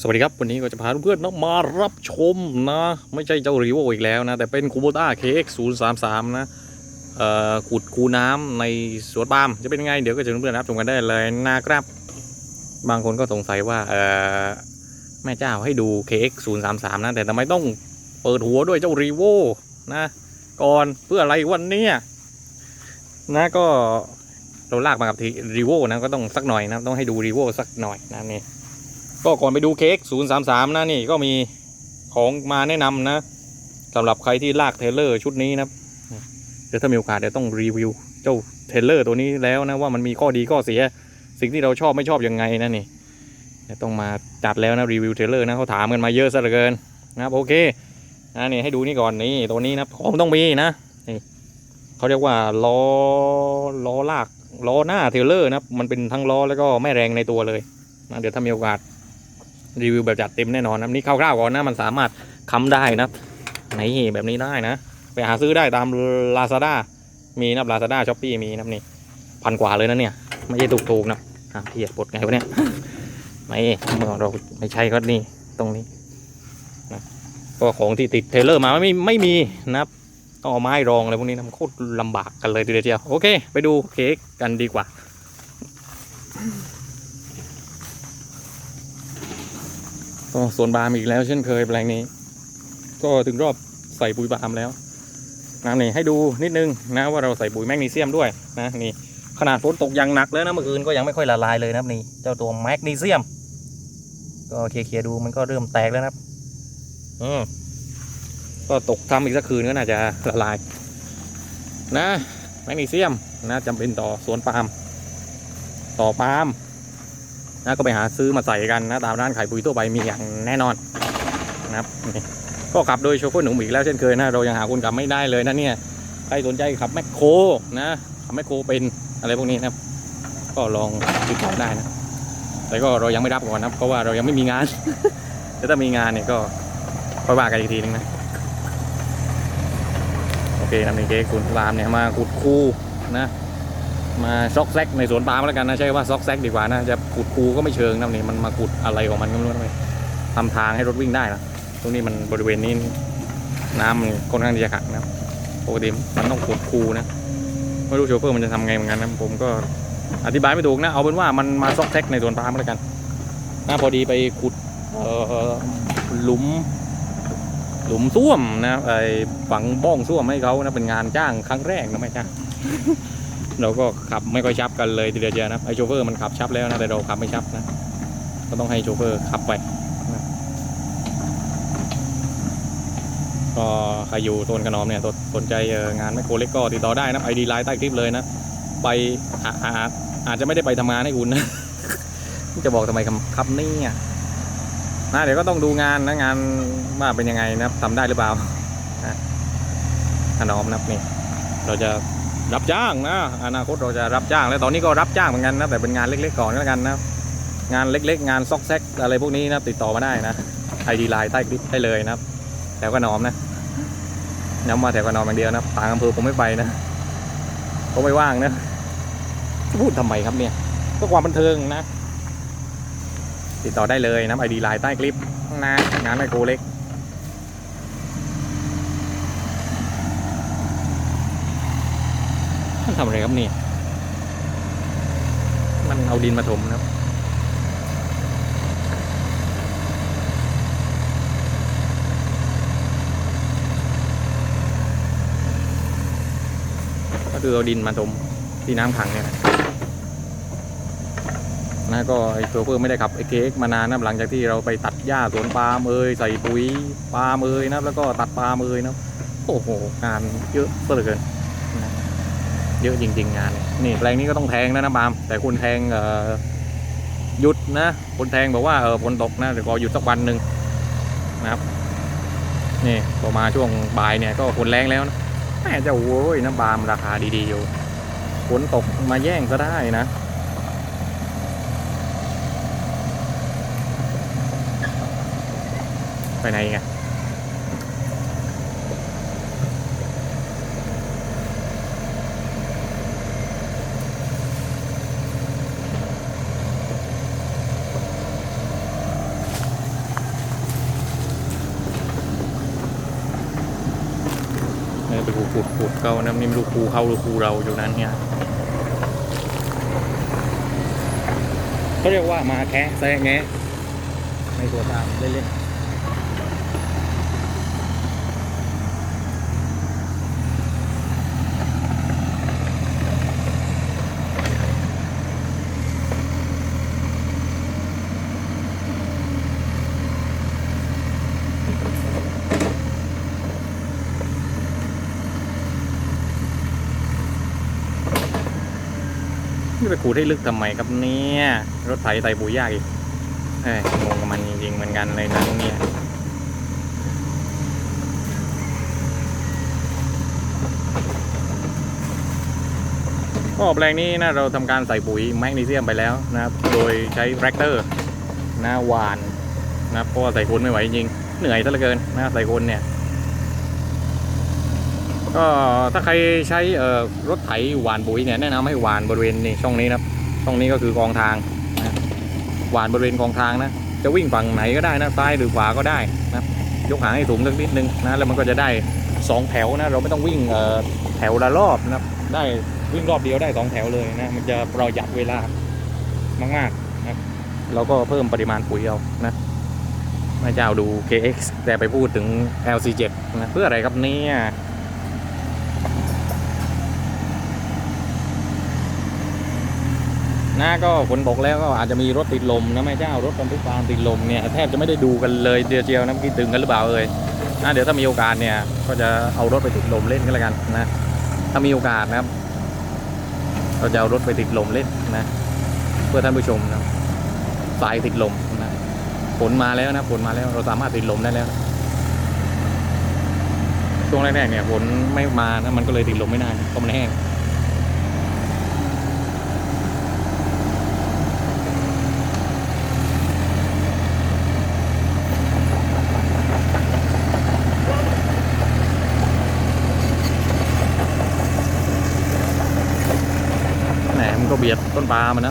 สวัสดีครับ วันนี้ก็จะพาเพื่อนๆนะมารับชมนะ ไม่ใช่เจ้ารีโวอีกแล้วนะ แต่เป็นคูโบต้า KX 0 3 3 นะเอ่อขุดคูน้ำในสวนปาล์มจะเป็นยังไง เดี๋ยวก็จะเพื่อนๆรับชมกันได้เลยนะครับ บางคนก็สงสัยว่าแม่เจ้าให้ดู KX 0 3 3 นะ แต่ทำไมต้องเปิดหัวด้วยเจ้ารีโวนะก่อนเพื่ออะไรวันนี้นะก็เราลากมากับทีรีโวนะก็ต้องสักหน่อยนะต้องให้ดูรีโวสักหน่อยนะนี่ ก็ก่อนไปดูเค้ก033 นะนี่ก็มีของมาแนะนำนะสำหรับใครที่ลากเทเลอร์ชุดนี้นะเดี๋ยวถ้ามีโอกาสเดี๋ยวต้องรีวิวเจ้าเทเลอร์ตัวนี้แล้วนะว่ามันมีข้อดีข้อเสีย สิ่งที่เราชอบไม่ชอบยังไงนะนี่เดี๋ยวต้องมาจัดแล้วนะรีวิวเทเลอร์นะเขาถามกันมาเยอะซะเหลือเกินนะครับโอเคนะนี่ให้ดูนี่ก่อนนี่ตัวนี้นะของต้องมีนะนี่เขาเรียกว่าล้อล้อลากล้อหน้าเทเลอร์นะมันเป็นทั้งล้อแล้วก็แม่แรงในตัวเลยนะเดี๋ยวถ้ามีโอกาส รีวิวแบบจัดเต็มแน่นอนนะนี่คร่าวๆก่อนนะมันสามารถค้ำได้นะนี่แบบนี้ได้นะ ไปหาซื้อได้ตาม Lazada มีนะ Lazada s h o p e e มีนะนี่พันกว่าเลยนะเนี่ย ไม่ใช่ถูกๆนะอะเทียบปลดไงวะเนี่ยไม่เมื่อเราไม่ใช่ก็นี่ตรงนี้นะก็ของที่ติดเทเลอร์มาไม่ไม่มีนะครับต้องเอาไม้รองอะไรพวกนี้นะมันโคตรลำบากกันเลยทีเดียวโอเค ไปดูเค้กกันดีกว่า ก็ส่วนบามอีกแล้ว เช่นเคยแปลงนี้ ก็ถึงรอบใส่ปุ๋ยบามแล้วนะนี่ให้ดูนิดนึงนะว่าเราใส่ปุ๋ยแมกนีเซียมด้วยนะนี่ขนาดฝนตกอย่างหนักแล้วนะเมื่อคืนก็ยังไม่ค่อยละลายเลยนะครับนี่เจ้าตัวแมกนีเซียม ก็เคลียร์ๆดูมันก็เริ่มแตกแล้วนะครับ อืมก็ตกทำอีกสักคืนก็น่าจะละลาย นะแมกนีเซียมนะจำเป็นต่อสวนปาล์มต่อปาล์ม นะก็ไปหาซื้อมาใส่กันนะตามร้านขายปุ๋ยทั่วไปมีอย่างแน่นอนนะครับก็ขับโดยโชเฟอร์หนุ่มอีกแล้วเช่นเคยนะเรายังหาคนขับไม่ได้เลยนะเนี่ยใครสนใจขับแมคโครนะขับแมคโครเป็นอะไรพวกนี้นะครับ ก็ลองติดต่อได้นะแต่ก็เรายังไม่รับก่อนนะเพราะว่าเรายังไม่มีงานแต่ถ้ามีงานเนี่ยก็ค่อยว่ากันอีกทีนึงนะโอเคนะมีเก๊คุณรามเนี่ยมาขุดคู่นะ มาซอกแซกในสวนปาล์มแล้วกันนะใช่ว่าซอกแซกดีกว่านะจะขุดคูก็ไม่เชิงนะนี่มันมาขุดอะไรของมันก็ไม่รู้นะทำทางให้รถวิ่งได้นะตรงนี้มันบริเวณนี้น้ำมันค่อนข้างที่จะขังนะปกติมันต้องขุดคูนะไม่รู้โชเฟอร์มันจะทำไงเหมือนกันนะผมก็อธิบายไม่ถูกนะเอาเป็นว่ามันมาซอกแซกในสวนปาล์มแล้วกันนะพอดีไปขุดหลุมหลุมส้วมนะไอฝังบ้องส้วมให้เขานะเป็นงานจ้างครั้งแรกนะไม่ใช่ เราก็ขับไม่ค่อยชับกันเลยทีเดียวนะไอโชเฟอร์มันขับชับแล้วนะแต่เราขับไม่ชับนะก็ต้องให้โชเฟอร์ขับไปก็ใครอยู่โซนขนอมเนี่ยสนใจงานแมโครเล็กก็ติดต่อได้นะไอดีไลน์ใต้คลิปเลยนะไปอาอาอาจจะไม่ได้ไปทำงานให้คุณนะจะบอกทำไมคำครับนี่นะเดี๋ยวก็ต้องดูงานนะงานว่าเป็นยังไงนะครับทำได้หรือเปล่านะขนอมนะครับนี่เราจะ รับจ้างนะ อนาคตเราจะรับจ้าง แล้วตอนนี้ก็รับจ้างเหมือนกันนะ แต่เป็นงานเล็กๆก่อนก็แล้วกันนะ งานเล็กๆ งานซอกแซกอะไรพวกนี้นะติดต่อมาได้นะไอดีไลน์ใต้คลิปได้เลยนะครับแถวกระนอมนะย้ำมาแถวกระนอมอย่างเดียวนะต่างอำเภอผมไม่ไปนะก็ไม่ว่างนะพูดทำไมครับเนี่ย ก็ความบันเทิงนะ ติดต่อได้เลยนะไอดีไลน์ใต้คลิปนะงานไมโครเล็ก มันทำอะไรครับเนี่ยมันเอาดินมาถมนะครับก็คือเอาดินมาถมที่น้ำขังเนี่ยนะก็ไอ้โชเฟอร์ไม่ได้ขับไอ้เค้กมานานนะหลังจากที่เราไปตัดหญ้าสวนปาล์มเอยใส่ปุ๋ยปาล์มเอยนะแล้วก็ตัดปาล์มเอยนะโอ้โหงานเยอะเสือเกิน เยอะจริง ๆ งานนี่แปลงนี้ก็ต้องแทงแล้วนะบาม แต่คนแทงเออหยุดนะคนแทงบอกว่าเออฝนตกนะเดี๋ยวขอหยุดสักวันหนึ่งนะครับนี่พอมาช่วงบ่ายเนี่ยก็ฝนแรงแล้วนะแม่เจะโว้ยนะบามราคาดีๆอยู่ฝนตกมาแย่งซะได้นะไปไหนไง ขุดขุดเขานะนี่ลูกคูเขาลูกคูเราอยู่นั้นเนี่ยเขาเรียกว่ามาแคะแซะแงะในตัวตามเล่นๆ ไปขูดให้ลึกทำไมครับเนี่ยรถไถไถปุ๋ยยากอีกเอ้ยงงกับมันจริงๆเหมือนกันเลยนะเนี่ยก็แปลงนี้นะเราทำการใส่ปุ๋ยแมกนีเซียมไปแล้วนะครับ โดยใช้แทรกเตอร์นะหวานนะเพราะใส่คนไม่ไหวจริงเหนื่อยซะเหลือเกินนะใส่คนเนี่ย ก็ถ้าใครใช้รถไถหวานปุ๋ยเนี่ยแนะนำให้หวานบริเวณนี่ช่องนี้นะช่องนี้ก็คือกองทางนะหวานบริเวณกองทางนะ จะวิ่งฝั่งไหนก็ได้นะซ้ายหรือขวาก็ได้นะยกหางให้สูงสักนิดนึงนะแล้วมันก็จะได้สองแถวนะเราไม่ต้องวิ่งแถวละรอบนะได้วิ่งรอบเดียวได้สองแถวเลยนะมันจะประหยัดเวลามากๆนะเราก็เพิ่มปริมาณปุ๋ยเอานะแม่เจ้าดู KX แต่ไปพูดถึง LC7 นะเพื่ออะไรครับเนี่ย นะก็ฝนตกแล้วก็อาจจะมีรถติดลมนะแม่เจ้ารถบรรทุกฟางติดลมเนี่ยแทบจะไม่ได้ดูกันเลยเดียวเจียวนะคิดถึงกันหรือเปล่าเอ่ยนะเดี๋ยวถ้ามีโอกาสเนี่ยก็จะเอารถไปติดลมเล่นกันแล้วกันนะถ้ามีโอกาสนะครับเราจะเอารถไปติดลมเล่นนะ เพื่อท่านผู้ชมนะสายติดลมนะฝนมาแล้วนะฝนมาแล้วเราสามารถติดลมได้แล้วนะช่วงแรกๆเนี่ยฝนไม่มานะมันก็เลยติดลมไม่ได้เพราะมันแห้ง แหมมันก็ เบียดต้นปลามันน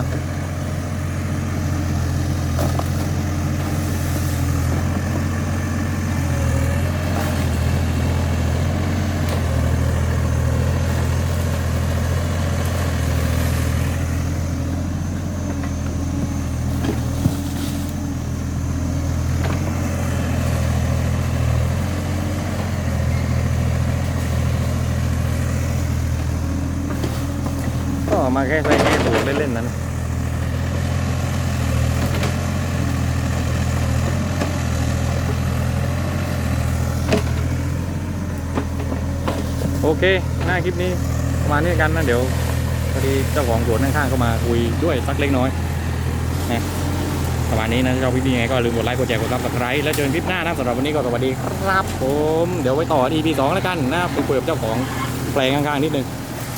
ะก็มาแค่ใส่แค่ดูเล่นๆนั้นโอเค หน้าคลิปนี้ประมาณนี้กันนะเดี๋ยวพอดีเจ้าของสวนข้างๆก็มาคุยด้วยสักเล็กน้อยนะประมาณนี้นะถ้าชอบคลิปนี้ยังไงก็ลืมกดไลค์กดแชร์กดซับสไครต์แล้วเจอกันคลิปหน้านะสำหรับวันนี้ก็สวัสดีครับผม เดี๋ยวไว้ต่อ EP 2แล้วกันนะไปคุยกับเจ้าของแปลงข้างๆนิดนึง